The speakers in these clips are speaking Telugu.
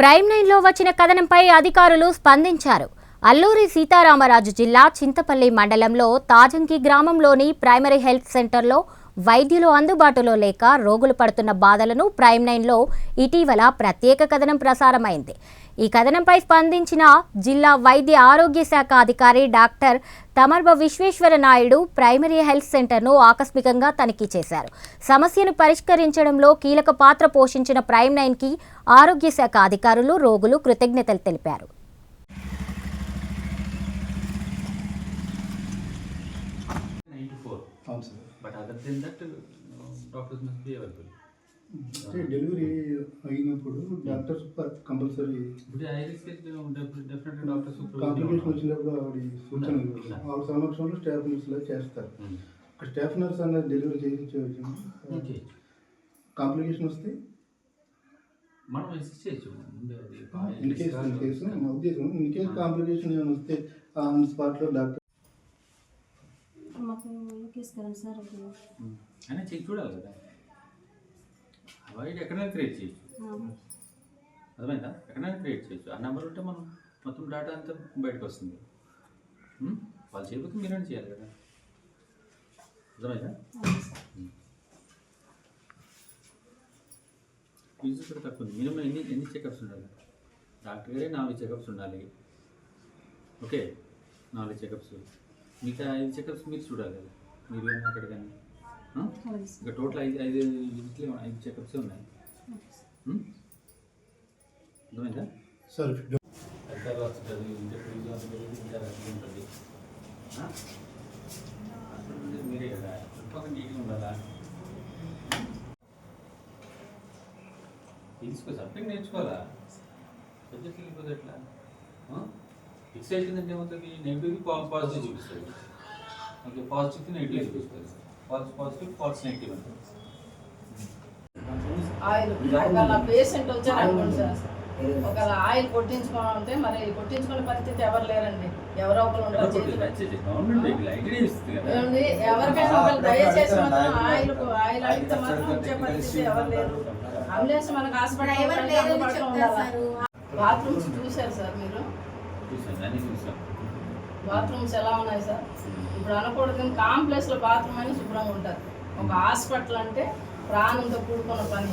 ప్రైమ్ నైన్లో వచ్చిన కథనంపై అధికారులు స్పందించారు. అల్లూరి సీతారామరాజు జిల్లా చింతపల్లి మండలంలో తాజంకి గ్రామంలోని ప్రైమరీ హెల్త్ సెంటర్లో వైద్యులు అందుబాటులో లేక రోగులు పడుతున్న బాధలను ప్రైమ్ నైన్లో ఇటీవల ప్రత్యేక కథనం ప్రసారమైంది. ఈ కథనంపై స్పందించిన జిల్లా వైద్య ఆరోగ్య శాఖ అధికారి డాక్టర్ తమర్బ విశ్వేశ్వర నాయుడు ప్రైమరీ హెల్త్ సెంటర్ను ఆకస్మికంగా తనిఖీ చేశారు. సమస్యను పరిష్కరించడంలో కీలక పాత్ర పోషించిన ప్రైమ్ నైన్కి ఆరోగ్య శాఖ అధికారులు రోగులు కృతజ్ఞతలు తెలిపారు. అవును sir. But other than that, uh, doctors must be available. అంటే డెలివరీ అయినప్పుడు డాక్టర్స్ కంపల్సరీ ఇప్పుడు high risk definite doctors complication వచ్చినప్పుడు ఆవిడ సూచన ఇవ్వాలి. ఆవిడ సమక్షంలో స్టాఫ్ నర్స్లో చేస్తారు. ఒక స్టాఫ్ నర్స్ అన్నది డెలివరీ చేయించవచ్చు ఓకే కాంప్లికేషన్ వస్తే? మనం అసిస్ట్ చేయొచ్చు. ముందే అది ఇన్ కేసు ఇన్ కేసు నా ఉద్దేశం ఇన్ కేసు కాంప్లికేషన్ ఏమైనా వస్తే ఆన్ స్పాట్లో డాక్టర్ మాకు తీసుకురండి సార్. అయినా చెక్ చూడాలి కదా. అవాయిడ్ ఎక్కడైనా క్రియేట్ చేయొచ్చు. అర్థమైందా? ఎక్కడైనా క్రియేట్ చేయొచ్చు. ఆ నెంబర్ ఉంటే మనం మొత్తం డేటా అంతా బయటకు వస్తుంది? వాళ్ళు చేయకపోతే మీరేం చేయాలి కదా? అర్థమైందా? ఫీజు కూడా తక్కువ ఉంది. మినిమం ఎన్ని ఎన్ని చెకప్స్ ఉండాలి? డాక్టర్ గారే నాలుగు చెకప్స్ ఉండాలి. ఓకే నాలుగు చెకప్స్ మిగతా ఐదు చెకప్స్ మీరు చూడాలి కదా. మీరు కానీ అక్కడ కానీ ఇంకా టోటల్ ఐదు ఐదు ఇంట్లో ఐదు చెకప్స్ ఉన్నాయి? అర్థమైందా? సార్ అధికార హాస్పిటల్ ఇంకా టూరిజం హాస్పిటల్ ఇంకా రద్దీ ఉంటుంది? హాస్పిటల్ మీరే కదా. చుట్టుపక్కల నీట్గా ఉండాలా? తీసుకో సబ్జెక్ట్ నేర్చుకోవాలా? సబ్జెక్ట్ వెళ్ళిపోతే ఎట్లా? ఫిక్స్ అయిపోయిందంటే ఏమవుతుంది? నెగిటివ్ పాజిటివ్ చూపిస్తుంది. ఓకే పాజిటివ్ నెగిటివ్ చూపిస్తుంది ఫాల్స్ పాజిటివ్ ఫాల్స్ నెగిటివ్ అంటే ఆయిల్ ఒకవేళ పేషెంట్ వచ్చారు అనుకోండి సార్. ఒకవేళ ఆయిల్ కొట్టించుకోవాలంటే మరి కొట్టించుకునే పరిస్థితి ఎవరు లేరండి. ఎవరో ఒకరు ఉంటారు ఏమండి? ఎవరికైనా ఒకరు దయచేసి మాత్రం ఆయిల్ ఆయిల్ అడిగితే మాత్రం వచ్చే పరిస్థితి ఎవరు లేరు. అంబులెన్స్ మనకు హాస్పిటల్ ఉండాలి? బాత్రూమ్స్ చూశారు సార్ మీరు? చూసాను బాత్రూమ్స్ ఎలా ఉన్నాయి సార్? ఇప్పుడు అనకూడదు కానీ కాంప్లెక్స్లో బాత్రూమ్ అని శుభ్రంగా ఉంటుంది. ఒక హాస్పిటల్ అంటే ప్రాణంతో కూడుకున్న పని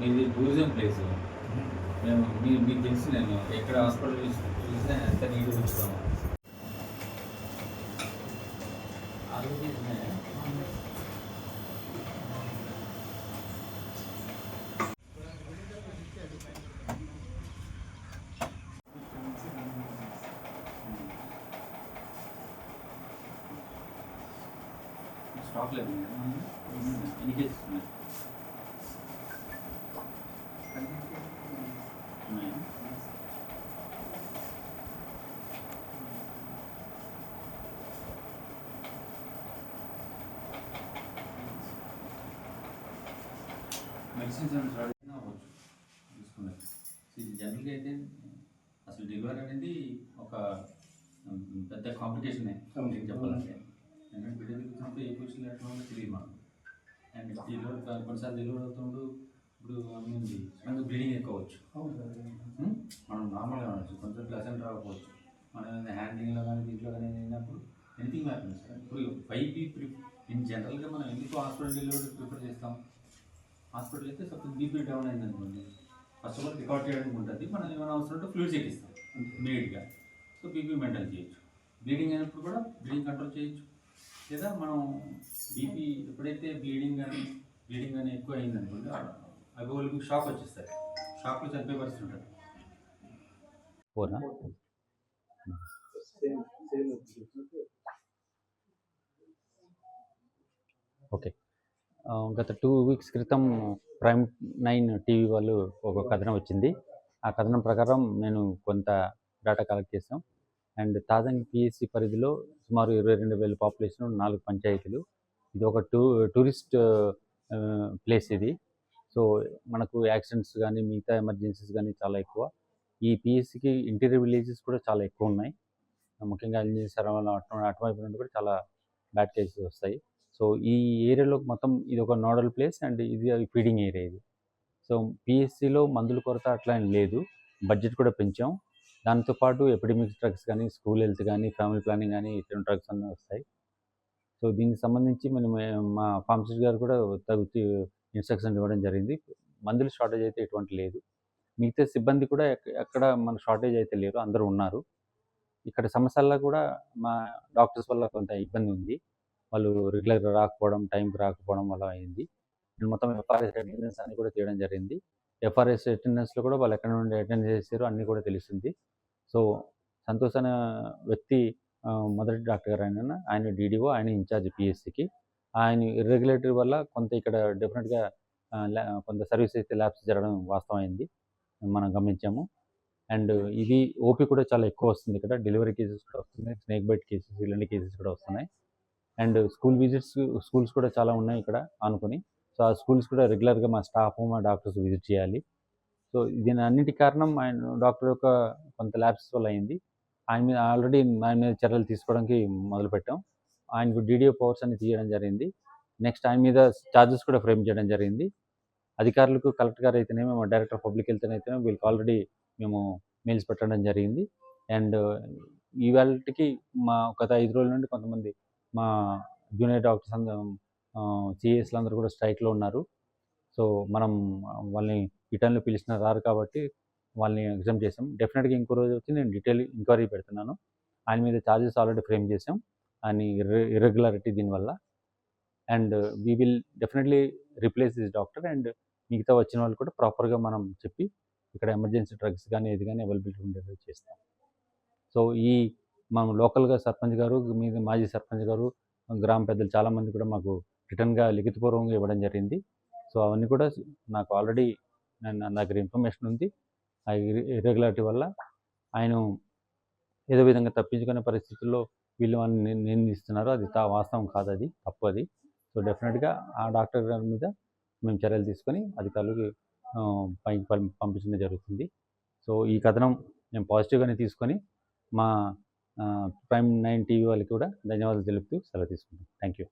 మీది టూరిజం ప్లేస్ మేము మీకు తెలిసి నేను ఎక్కడ హాస్పిటల్ చూసినా ఎంత నీట్గా ఉంచుతాము స్టాక్ లేదు ఎన్ని కేసెస్ ఉన్నాయి? మెడిసిన్స్ అవ్వచ్చు తీసుకున్నది ఇది జనరల్గా అయితే అసలు డెలివరీ అనేది ఒక ఉమ్, పెద్ద కాంప్లికేషన్. చెప్పాలంటే. ఎందుకంటే బిడ్డ తిరుగుతున్నప్పుడు ఏ పొజిషన్ ఎట్లా ఉందో తెలియదు మనకు అండ్ డెలివరీ కొన్నిసార్లు డెలివరీ అవుతుండు ఇప్పుడు ఉంది. సడన్గా బ్లీడింగ్ ఎక్కువ అవ్వచ్చు అవును సార్. ఉమ్, మనం నార్మల్గా ఉండొచ్చు. కొంచెం ప్లసెంట్ రాకపోవచ్చు. మనం ఏదైనా హ్యాండింగ్లో కానీ దీంట్లో కానీ అయినప్పుడు ఎనీథింగ్ హ్యాపీస్ సార్. ఇప్పుడు వైపీ ఇన్ జనరల్గా మనం ఎందుకు హాస్పిటల్ డెలివరీ ప్రిఫర్ చేస్తాం? హాస్పిటల్ అయితే సపోజ్ బీపీ డౌన్ అయింది అనుకోండి ఫస్ట్ ఆఫ్ ఆల్ రికార్డ్ చేయడానికి ఉంటుంది. మనం ఏమైనా అవసరం ఉంటే ఫ్లూయిడ్స్ ఎక్కిస్తాం ఇమీడియట్గా సో బీపీ మెయింటైన్ చేయొచ్చు. బ్లీడింగ్ అయినప్పుడు కూడా బ్లీడింగ్ కంట్రోల్ చేయొచ్చు. లేదా మనం బీపీ ఎప్పుడైతే బ్లీడింగ్ కానీ బ్లీడింగ్ కానీ ఎక్కువ అయింది అనుకోండి అవి వాళ్ళకి షాక్ వచ్చేస్తాయి. షాక్లో చనిపోయే పరిస్థితి ఉంటుంది. ఓకే గత టూ వీక్స్ క్రితం ప్రైమ్ నైన్ టీవీ వాళ్ళు ఒక కథనం వచ్చింది. ఆ కథనం ప్రకారం నేను కొంత డేటా కలెక్ట్ చేసాం అండ్ తాజాగా పిఎస్సి పరిధిలో సుమారు ఇరవై రెండు వేల పాపులేషన్ నాలుగు పంచాయతీలు. ఇది ఒక టూ టూరిస్ట్ ప్లేస్ ఇది. సో మనకు యాక్సిడెంట్స్ కానీ మిగతా ఎమర్జెన్సీస్ కానీ చాలా ఎక్కువ. ఈ పిఎస్సికి ఇంటీరియర్ విలేజెస్ కూడా చాలా ఎక్కువ ఉన్నాయి. ముఖ్యంగా ఎల్జీ సరవణ అటువైపు నుండి కూడా చాలా బ్యాడ్ కేసెస్ వస్తాయి. సో ఈ ఏరియాలో మొత్తం ఇది ఒక నోడల్ ప్లేస్ అండ్ ఇది ఫీడింగ్ ఏరియా ఇది. సో పిఎస్సిలో మందుల కొరత అట్లా లేదు. బడ్జెట్ కూడా పెంచాం. దాంతోపాటు ఎపిడమిక్స్ డ్రగ్స్ కానీ స్కూల్ హెల్త్ కానీ ఫ్యామిలీ ప్లానింగ్ కానీ ఇటువంటి డ్రగ్స్ అన్నీ వస్తాయి. సో దీనికి సంబంధించి మనం మా ఫార్మసిస్ట్ గారు కూడా తగు ఇన్స్ట్రక్షన్ ఇవ్వడం జరిగింది. మందులు షార్టేజ్ అయితే ఎటువంటి లేదు. మిగతా సిబ్బంది కూడా ఎక్కడ మన షార్టేజ్ అయితే లేరు అందరూ ఉన్నారు. ఇక్కడ సమస్యల్లో కూడా మా డాక్టర్స్ వల్ల కొంత ఇబ్బంది ఉంది. వాళ్ళు రెగ్యులర్గా రాకపోవడం టైంకి రాకపోవడం వల్ల అయింది. మొత్తం ఎఫ్ఆర్ఎస్ అటెండెన్స్ అన్ని కూడా చేయడం జరిగింది. ఎఫ్ఆర్ఎస్ అటెండెన్స్లో కూడా వాళ్ళు ఎక్కడ నుండి అటెండ్ చేశారో అన్నీ కూడా తెలిసింది సో సంతోష్ అనే వ్యక్తి మొదటి డాక్టర్ గారు ఆయన ఆయన డీడీఓ ఆయన ఇన్ఛార్జ్ పిఎస్సికి. ఆయన ఇర్రెగ్యులేటరీ వల్ల కొంత ఇక్కడ డెఫినెట్గా కొంత సర్వీస్ అయితే ల్యాబ్స్ జరగడం వాస్తవమైంది. మనం గమనించాము. అండ్ ఇది ఓపీ కూడా చాలా ఎక్కువ వస్తుంది ఇక్కడ. డెలివరీ కేసెస్ కూడా వస్తున్నాయి. స్నేక్ బైట్ కేసెస్ ఇలాంటి కేసెస్ కూడా వస్తున్నాయి. అండ్ స్కూల్ విజిట్స్ స్కూల్స్ కూడా చాలా ఉన్నాయి ఇక్కడ ఆనుకొని. సో ఆ స్కూల్స్ కూడా రెగ్యులర్గా మా స్టాఫ్ మా డాక్టర్స్ విజిట్ చేయాలి. సో దీని అన్నిటి కారణం ఆయన డాక్టర్ యొక్క కొంత ల్యాబ్స్ వల్ల అయింది. ఆయన మీద ఆల్రెడీ ఆయన మీద చర్యలు తీసుకోవడానికి మొదలుపెట్టాం ఆయనకు డీడీఓ పవర్స్ అని తీయడం జరిగింది. నెక్స్ట్ ఆయన మీద ఛార్జెస్ కూడా ఫ్రేమ్ చేయడం జరిగింది. అధికారులకు కలెక్టర్ గారు అయితేనేమో మా డైరెక్టర్ పబ్లిక్ హెల్త్ అయితేనే వీళ్ళకి ఆల్రెడీ మేము మెయిల్స్ పెట్టడం జరిగింది. అండ్ ఇవాళకి మా గత ఐదు రోజుల నుండి కొంతమంది మా జూనియర్ డాక్టర్స్ అందరం సిఎస్లు అందరూ కూడా స్ట్రైక్లో ఉన్నారు. సో మనం వాళ్ళని రిటర్న్లో పిలిచిన రారు కాబట్టి వాళ్ళని ఎగ్జామ్ చేసాం డెఫినెట్గా ఇంకో రోజు వచ్చి నేను డీటెయిల్ ఎంక్వైరీ పెడుతున్నాను. ఆయన మీద ఛార్జెస్ ఆల్రెడీ ఫ్రేమ్ చేసాం అని ఇర్రెగ్యులారిటీ దీనివల్ల. And we will definitely replace this doctor and మిగతా వచ్చిన వాళ్ళు కూడా ప్రాపర్గా మనం చెప్పి ఇక్కడ ఎమర్జెన్సీ డ్రగ్స్ కానీ ఏది కానీ అవైలబిలిటీ ఉండేది చేస్తాం. సో ఈ మనం లోకల్గా సర్పంచ్ గారు మీద మాజీ సర్పంచ్ గారు గ్రామ పెద్దలు చాలామంది కూడా మాకు రిటర్న్గా లిఖితపూర్వకంగా ఇవ్వడం జరిగింది. సో అవన్నీ కూడా నాకు ఆల్రెడీ నా దగ్గర ఇన్ఫర్మేషన్ ఉంది. ఆ ఇర్రెగ్యులారిటీ వల్ల ఆయన ఏదో విధంగా తప్పించుకునే పరిస్థితుల్లో వీళ్ళు అని నిందిస్తున్నారు. అది తా వాస్తవం కాదు అది తప్పు అది. సో డెఫినెట్గా ఆ డాక్టర్ గారి మీద మేము చర్యలు తీసుకొని అధికారులకు పైకి పం- పంపించడం జరుగుతుంది. సో ఈ కథనం మేము పాజిటివ్గానే తీసుకొని మా ప్రైమ్ నైన్ టీవీ వాళ్ళకి కూడా ధన్యవాదాలు తెలుపుతూ సెలవు తీసుకుంటాం థ్యాంక్ యూ